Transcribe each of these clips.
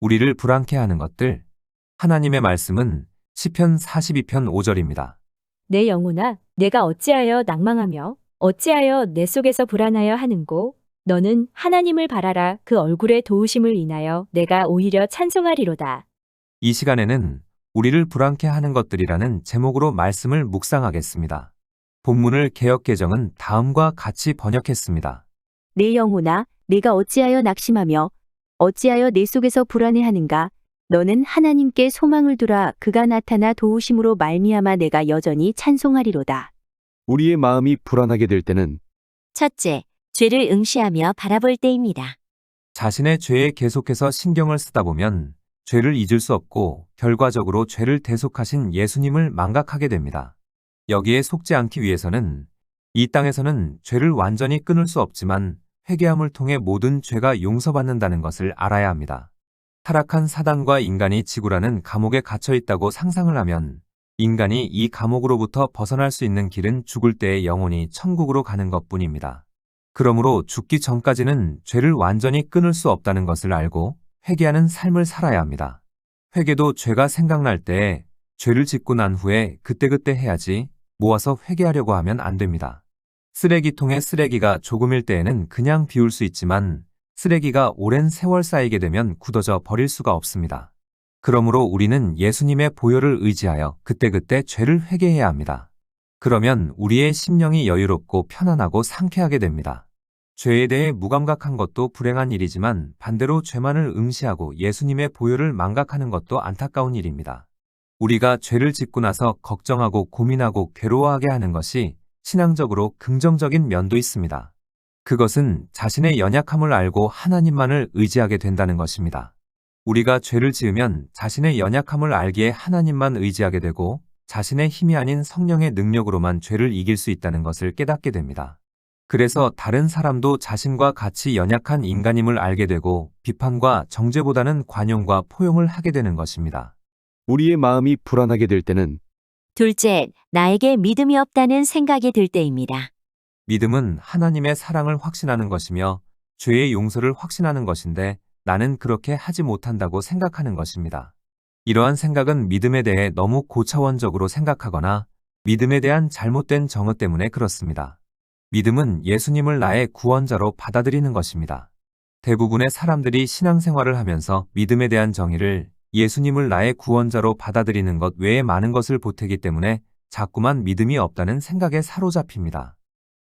우리를 불안케 하는 것들. 하나님의 말씀은 시편 42편 5절입니다. 내 영혼아, 내가 어찌하여 낭망하며 어찌하여 내 속에서 불안하여 하는고 너는 하나님을 바라라 그 얼굴의 도우심을 인하여 내가 오히려 찬송하리로다. 이 시간에는 우리를 불안케 하는 것들이라는 제목으로 말씀을 묵상하겠습니다. 본문을 개혁개정은 다음과 같이 번역했습니다. 내 영혼아, 내가 어찌하여 낙심하며 어찌하여 내 속에서 불안해하는가? 너는 하나님께 소망을 두라. 그가 나타나 도우심으로 말미암아 내가 여전히 찬송하리로다. 우리의 마음이 불안하게 될 때는 첫째, 죄를 응시하며 바라볼 때입니다. 자신의 죄에 계속해서 신경을 쓰다 보면 죄를 잊을 수 없고 결과적으로 죄를 대속하신 예수님을 망각하게 됩니다. 여기에 속지 않기 위해서는 이 땅에서는 죄를 완전히 끊을 수 없지만 회개함을 통해 모든 죄가 용서받는다는 것을 알아야 합니다. 타락한 사단과 인간이 지구라는 감옥에 갇혀 있다고 상상을 하면 인간이 이 감옥으로부터 벗어날 수 있는 길은 죽을 때의 영혼이 천국으로 가는 것 뿐입니다. 그러므로 죽기 전까지는 죄를 완전히 끊을 수 없다는 것을 알고 회개하는 삶을 살아야 합니다. 회개도 죄가 생각날 때 죄를 짓고 난 후에 그때그때 해야지 모아서 회개하려고 하면 안 됩니다. 쓰레기통에 쓰레기가 조금일 때에는 그냥 비울 수 있지만 쓰레기가 오랜 세월 쌓이게 되면 굳어져 버릴 수가 없습니다. 그러므로 우리는 예수님의 보혈을 의지하여 그때그때 죄를 회개해야 합니다. 그러면 우리의 심령이 여유롭고 편안하고 상쾌하게 됩니다. 죄에 대해 무감각한 것도 불행한 일이지만 반대로 죄만을 응시하고 예수님의 보혈을 망각하는 것도 안타까운 일입니다. 우리가 죄를 짓고 나서 걱정하고 고민하고 괴로워하게 하는 것이 신앙적으로 긍정적인 면도 있습니다. 그것은 자신의 연약함을 알고 하나님만을 의지하게 된다는 것입니다. 우리가 죄를 지으면 자신의 연약함을 알기에 하나님만 의지하게 되고 자신의 힘이 아닌 성령의 능력으로만 죄를 이길 수 있다는 것을 깨닫게 됩니다. 그래서 다른 사람도 자신과 같이 연약한 인간임을 알게 되고 비판과 정죄보다는 관용과 포용을 하게 되는 것입니다. 우리의 마음이 불안하게 될 때는 둘째, 나에게 믿음이 없다는 생각이 들 때입니다. 믿음은 하나님의 사랑을 확신하는 것이며 죄의 용서를 확신하는 것인데 나는 그렇게 하지 못한다고 생각하는 것입니다. 이러한 생각은 믿음에 대해 너무 고차원적으로 생각하거나 믿음에 대한 잘못된 정의 때문에 그렇습니다. 믿음은 예수님을 나의 구원자로 받아들이는 것입니다. 대부분의 사람들이 신앙생활을 하면서 믿음에 대한 정의를 예수님을 나의 구원자로 받아들이는 것 외에 많은 것을 보태기 때문에 자꾸만 믿음이 없다는 생각에 사로잡힙니다.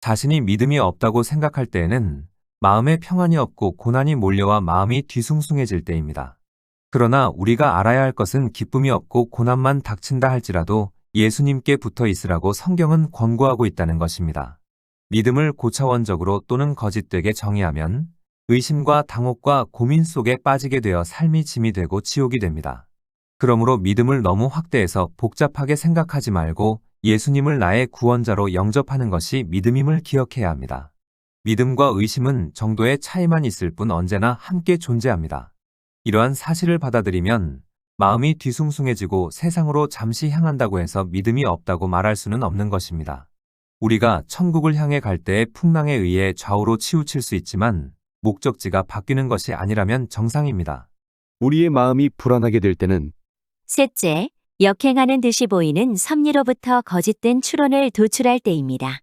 자신이 믿음이 없다고 생각할 때에는 마음에 평안이 없고 고난이 몰려와 마음이 뒤숭숭해질 때입니다. 그러나 우리가 알아야 할 것은 기쁨이 없고 고난만 닥친다 할지라도 예수님께 붙어 있으라고 성경은 권고하고 있다는 것입니다. 믿음을 고차원적으로 또는 거짓되게 정의하면 의심과 당혹과 고민 속에 빠지게 되어 삶이 짐이 되고 지옥이 됩니다. 그러므로 믿음을 너무 확대해서 복잡하게 생각하지 말고 예수님을 나의 구원자로 영접하는 것이 믿음임을 기억해야 합니다. 믿음과 의심은 정도의 차이만 있을 뿐 언제나 함께 존재합니다. 이러한 사실을 받아들이면 마음이 뒤숭숭해지고 세상으로 잠시 향한다고 해서 믿음이 없다고 말할 수는 없는 것입니다. 우리가 천국을 향해 갈 때의 풍랑에 의해 좌우로 치우칠 수 있지만 목적지가 바뀌는 것이 아니라면 정상입니다. 우리의 마음이 불안하게 될 때는 셋째, 역행하는 듯이 보이는 섭리로부터 거짓된 추론을 도출할 때입니다.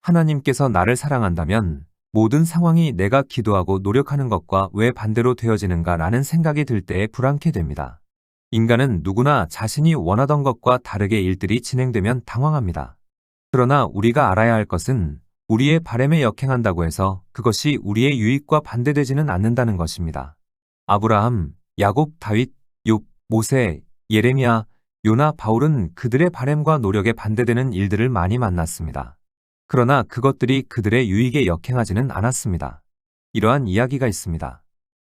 하나님께서 나를 사랑한다면 모든 상황이 내가 기도하고 노력하는 것과 왜 반대로 되어지는가 라는 생각이 들 때에 불안케 됩니다. 인간은 누구나 자신이 원하던 것과 다르게 일들이 진행되면 당황합니다. 그러나 우리가 알아야 할 것은 우리의 바램에 역행한다고 해서 그것이 우리의 유익과 반대되지는 않는다는 것입니다. 아브라함, 야곱, 다윗, 욥, 모세, 예레미야, 요나, 바울은 그들의 바램과 노력에 반대되는 일들을 많이 만났습니다. 그러나 그것들이 그들의 유익에 역행하지는 않았습니다. 이러한 이야기가 있습니다.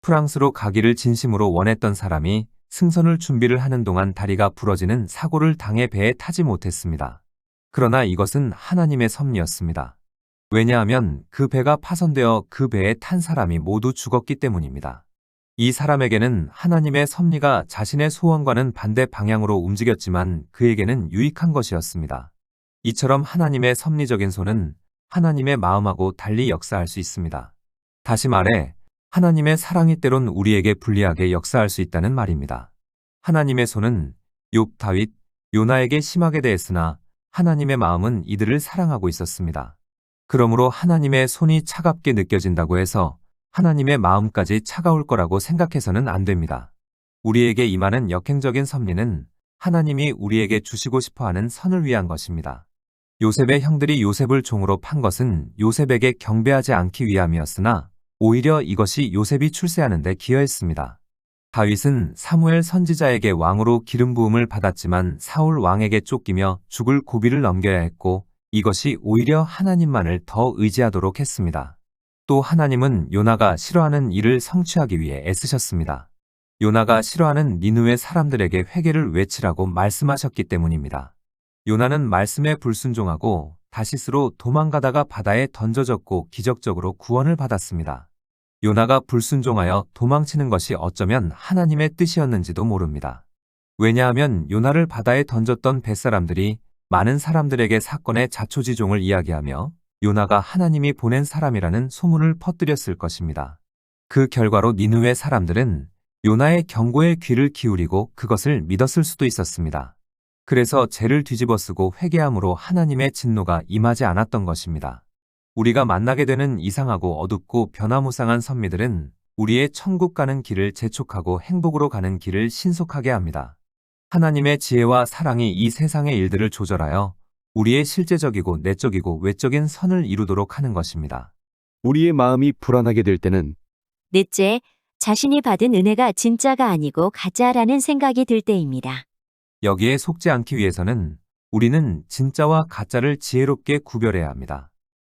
프랑스로 가기를 진심으로 원했던 사람이 승선을 준비를 하는 동안 다리가 부러지는 사고를 당해 배에 타지 못했습니다. 그러나 이것은 하나님의 섭리였습니다. 왜냐하면 그 배가 파손되어 그 배에 탄 사람이 모두 죽었기 때문입니다. 이 사람에게는 하나님의 섭리가 자신의 소원과는 반대 방향으로 움직였지만 그에게는 유익한 것이었습니다. 이처럼 하나님의 섭리적인 손은 하나님의 마음하고 달리 역사할 수 있습니다. 다시 말해, 하나님의 사랑이 때론 우리에게 불리하게 역사할 수 있다는 말입니다. 하나님의 손은 욥, 다윗, 요나에게 심하게 대했으나 하나님의 마음은 이들을 사랑하고 있었습니다. 그러므로 하나님의 손이 차갑게 느껴진다고 해서 하나님의 마음까지 차가울 거라고 생각해서는 안 됩니다. 우리에게 임하는 역행적인 섭리는 하나님이 우리에게 주시고 싶어 하는 선을 위한 것입니다. 요셉의 형들이 요셉을 종으로 판 것은 요셉에게 경배하지 않기 위함이었으나 오히려 이것이 요셉이 출세하는 데 기여했습니다. 다윗은 사무엘 선지자에게 왕으로 기름 부음을 받았지만 사울 왕에게 쫓기며 죽을 고비를 넘겨야 했고 이것이 오히려 하나님만을 더 의지하도록 했습니다. 또 하나님은 요나가 싫어하는 일을 성취하기 위해 애쓰셨습니다. 요나가 싫어하는 니누의 사람들에게 회개를 외치라고 말씀하셨기 때문입니다. 요나는 말씀에 불순종하고 다시스로 도망가다가 바다에 던져졌고 기적적으로 구원을 받았습니다. 요나가 불순종하여 도망치는 것이 어쩌면 하나님의 뜻이었는지도 모릅니다. 왜냐하면 요나를 바다에 던졌던 뱃사람들이 많은 사람들에게 사건의 자초지종을 이야기하며 요나가 하나님이 보낸 사람이라는 소문을 퍼뜨렸을 것입니다. 그 결과로 니누의 사람들은 요나의 경고에 귀를 기울이고 그것을 믿었을 수도 있었습니다. 그래서 죄를 뒤집어쓰고 회개함으로 하나님의 진노가 임하지 않았던 것입니다. 우리가 만나게 되는 이상하고 어둡고 변화무쌍한 선미들은 우리의 천국 가는 길을 재촉하고 행복으로 가는 길을 신속하게 합니다. 하나님의 지혜와 사랑이 이 세상의 일들을 조절하여 우리의 실제적이고 내적이고 외적인 선을 이루도록 하는 것입니다. 우리의 마음이 불안하게 될 때는 넷째, 자신이 받은 은혜가 진짜가 아니고 가짜라는 생각이 들 때입니다. 여기에 속지 않기 위해서는 우리는 진짜와 가짜를 지혜롭게 구별해야 합니다.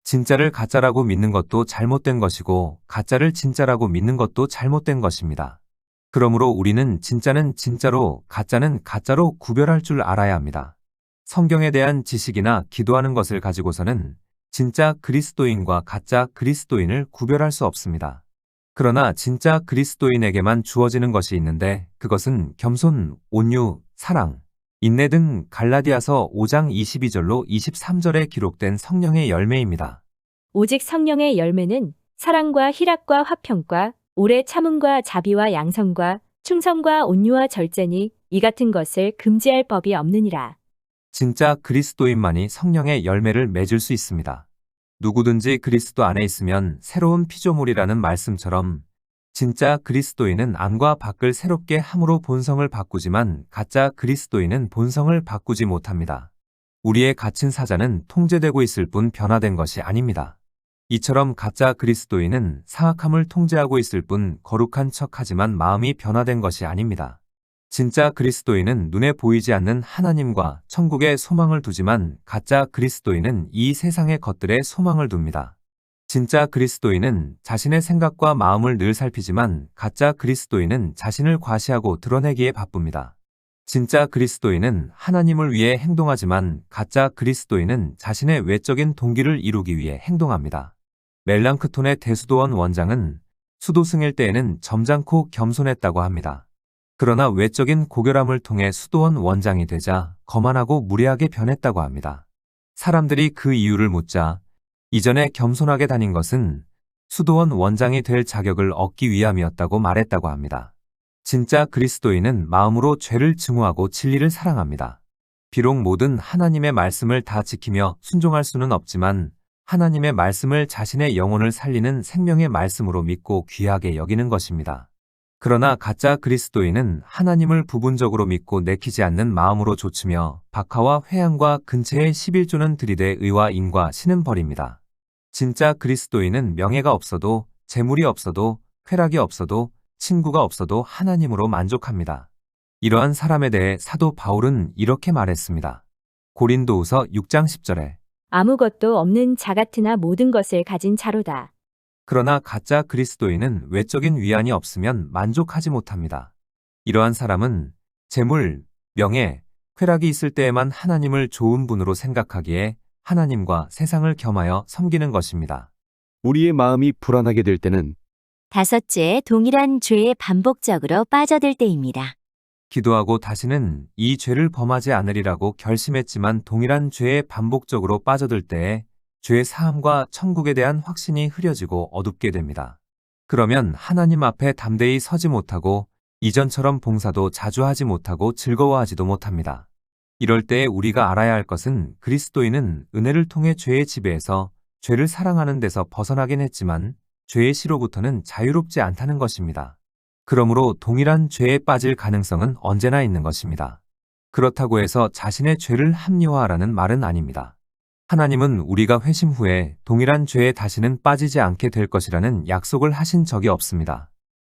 진짜를 가짜라고 믿는 것도 잘못된 것이고 가짜를 진짜라고 믿는 것도 잘못된 것입니다. 그러므로 우리는 진짜는 진짜로 가짜는 가짜로 구별할 줄 알아야 합니다. 성경에 대한 지식이나 기도하는 것을 가지고서는 진짜 그리스도인과 가짜 그리스도인을 구별할 수 없습니다. 그러나 진짜 그리스도인에게만 주어지는 것이 있는데 그것은 겸손, 온유, 사랑, 인내 등 갈라디아서 5장 22절로 23절에 기록된 성령의 열매입니다. 오직 성령의 열매는 사랑과 희락과 화평과 오래 참음과 자비와 양성과 충성과 온유와 절제니 이 같은 것을 금지할 법이 없느니라. 진짜 그리스도인만이 성령의 열매를 맺을 수 있습니다. 누구든지 그리스도 안에 있으면 새로운 피조물이라는 말씀처럼 진짜 그리스도인은 안과 밖을 새롭게 함으로 본성을 바꾸지만 가짜 그리스도인은 본성을 바꾸지 못합니다. 우리의 갇힌 사자는 통제되고 있을 뿐 변화된 것이 아닙니다. 이처럼 가짜 그리스도인은 사악함을 통제하고 있을 뿐 거룩한 척 하지만 마음이 변화된 것이 아닙니다. 진짜 그리스도인은 눈에 보이지 않는 하나님과 천국에 소망을 두지만 가짜 그리스도인은 이 세상의 것들에 소망을 둡니다. 진짜 그리스도인은 자신의 생각과 마음을 늘 살피지만 가짜 그리스도인은 자신을 과시하고 드러내기에 바쁩니다. 진짜 그리스도인은 하나님을 위해 행동하지만 가짜 그리스도인은 자신의 외적인 동기를 이루기 위해 행동합니다. 멜랑크톤의 대수도원 원장은 수도승일 때에는 점잖고 겸손했다고 합니다. 그러나 외적인 고결함을 통해 수도원 원장이 되자 거만하고 무례하게 변했다고 합니다. 사람들이 그 이유를 묻자 이전에 겸손하게 다닌 것은 수도원 원장이 될 자격을 얻기 위함이었다고 말했다고 합니다. 진짜 그리스도인은 마음으로 죄를 증오하고 진리를 사랑합니다. 비록 모든 하나님의 말씀을 다 지키며 순종할 수는 없지만 하나님의 말씀을 자신의 영혼을 살리는 생명의 말씀으로 믿고 귀하게 여기는 것입니다. 그러나 가짜 그리스도인은 하나님을 부분적으로 믿고 내키지 않는 마음으로 조치며 박하와 회양과 근처의 11조는 들이대 의와 인과 신은 버립니다. 진짜 그리스도인은 명예가 없어도 재물이 없어도 쾌락이 없어도 친구가 없어도 하나님으로 만족합니다. 이러한 사람에 대해 사도 바울은 이렇게 말했습니다. 고린도후서 6장 10절에 아무것도 없는 자 같으나 모든 것을 가진 자로다. 그러나 가짜 그리스도인은 외적인 위안이 없으면 만족하지 못합니다. 이러한 사람은 재물, 명예, 쾌락이 있을 때에만 하나님을 좋은 분으로 생각하기에 하나님과 세상을 겸하여 섬기는 것입니다. 우리의 마음이 불안하게 될 때는 다섯째, 동일한 죄에 반복적으로 빠져들 때입니다. 기도하고 다시는 이 죄를 범하지 않으리라고 결심했지만 동일한 죄에 반복적으로 빠져들 때에 죄 사함과 천국에 대한 확신이 흐려지고 어둡게 됩니다. 그러면 하나님 앞에 담대히 서지 못하고 이전처럼 봉사도 자주 하지 못하고 즐거워하지도 못합니다. 이럴 때 우리가 알아야 할 것은 그리스도인은 은혜를 통해 죄의 지배에서 죄를 사랑하는 데서 벗어나긴 했지만 죄의 시로부터는 자유롭지 않다는 것입니다. 그러므로 동일한 죄에 빠질 가능성은 언제나 있는 것입니다. 그렇다고 해서 자신의 죄를 합리화하라는 말은 아닙니다. 하나님은 우리가 회심 후에 동일한 죄에 다시는 빠지지 않게 될 것이라는 약속을 하신 적이 없습니다.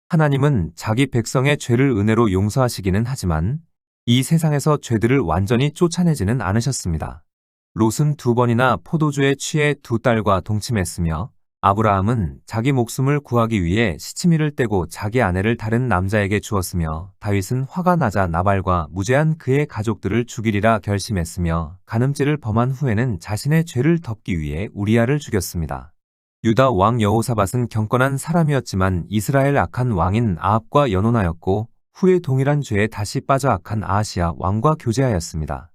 하나님은 자기 백성의 죄를 은혜로 용서하시기는 하지만 이 세상에서 죄들을 완전히 쫓아내지는 않으셨습니다. 롯은 두 번이나 포도주에 취해 두 딸과 동침했으며 아브라함은 자기 목숨을 구하기 위해 시치미를 떼고 자기 아내를 다른 남자에게 주었으며 다윗은 화가 나자 나발과 무죄한 그의 가족들을 죽이리라 결심했으며 간음죄를 범한 후에는 자신의 죄를 덮기 위해 우리아를 죽였습니다. 유다 왕 여호사밧은 경건한 사람이었지만 이스라엘 악한 왕인 아합과 연혼하였고 후에 동일한 죄에 다시 빠져 악한 아하시아 왕과 교제하였습니다.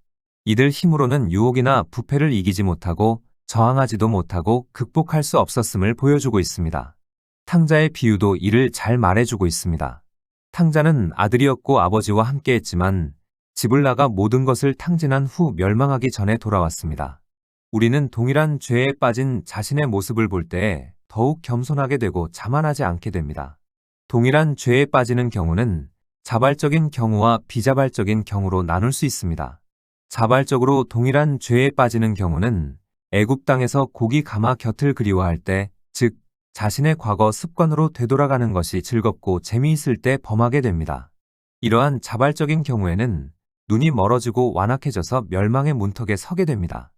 이들 힘으로는 유혹이나 부패를 이기지 못하고 저항하지도 못하고 극복할 수 없었음을 보여주고 있습니다. 탕자의 비유도 이를 잘 말해주고 있습니다. 탕자는 아들이었고 아버지와 함께했지만 집을 나가 모든 것을 탕진한 후 멸망하기 전에 돌아왔습니다. 우리는 동일한 죄에 빠진 자신의 모습을 볼때 더욱 겸손하게 되고 자만하지 않게 됩니다. 동일한 죄에 빠지는 경우는 자발적인 경우와 비자발적인 경우로 나눌 수 있습니다. 자발적으로 동일한 죄에 빠지는 경우는 애굽 땅에서 고기 가마 곁을 그리워할 때, 즉 자신의 과거 습관으로 되돌아가는 것이 즐겁고 재미있을 때 범하게 됩니다. 이러한 자발적인 경우에는 눈이 멀어지고 완악해져서 멸망의 문턱에 서게 됩니다.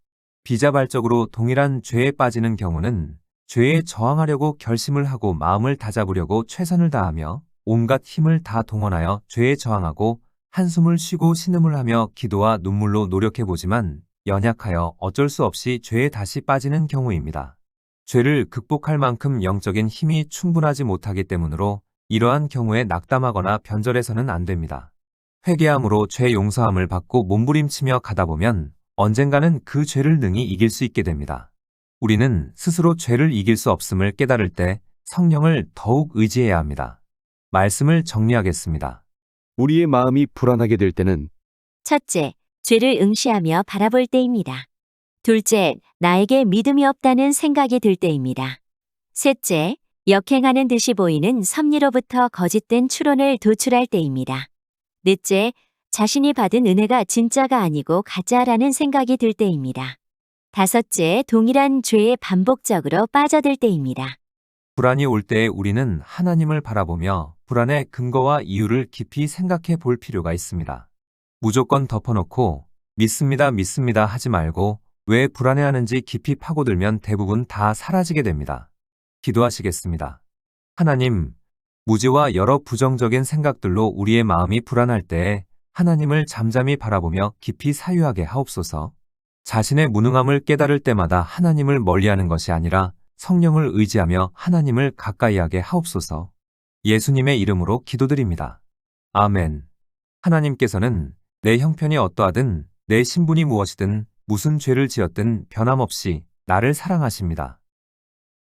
비자발적으로 동일한 죄에 빠지는 경우는 죄에 저항하려고 결심을 하고 마음을 다잡으려고 최선을 다하며 온갖 힘을 다 동원하여 죄에 저항하고 한숨을 쉬고 신음을 하며 기도와 눈물로 노력해보지만 연약하여 어쩔 수 없이 죄에 다시 빠지는 경우입니다. 죄를 극복할 만큼 영적인 힘이 충분하지 못하기 때문으로 이러한 경우에 낙담하거나 변절해서는 안 됩니다. 회개함으로 죄 용서함을 받고 몸부림치며 가다 보면 언젠가는 그 죄를 능히 이길 수 있게 됩니다. 우리는 스스로 죄를 이길 수 없음을 깨달을 때 성령을 더욱 의지해야 합니다. 말씀을 정리하겠습니다. 우리의 마음이 불안하게 될 때는 첫째, 죄를 응시하며 바라볼 때입니다. 둘째, 나에게 믿음이 없다는 생각이 들 때입니다. 셋째, 역행하는 듯이 보이는 섭리로부터 거짓된 추론을 도출할 때입니다. 넷째, 자신이 받은 은혜가 진짜가 아니고 가짜라는 생각이 들 때입니다. 다섯째, 동일한 죄에 반복적으로 빠져들 때입니다. 불안이 올때 우리는 하나님을 바라보며 불안의 근거와 이유를 깊이 생각해 볼 필요가 있습니다. 무조건 덮어놓고 믿습니다, 믿습니다 하지 말고 왜 불안해하는지 깊이 파고들면 대부분 다 사라지게 됩니다. 기도하시겠습니다. 하나님, 무지와 여러 부정적인 생각들로 우리의 마음이 불안할 때 하나님을 잠잠히 바라보며 깊이 사유하게 하옵소서. 자신의 무능함을 깨달을 때마다 하나님을 멀리하는 것이 아니라 성령을 의지하며 하나님을 가까이하게 하옵소서. 예수님의 이름으로 기도드립니다. 아멘. 하나님께서는 내 형편이 어떠하든 내 신분이 무엇이든 무슨 죄를 지었든 변함없이 나를 사랑하십니다.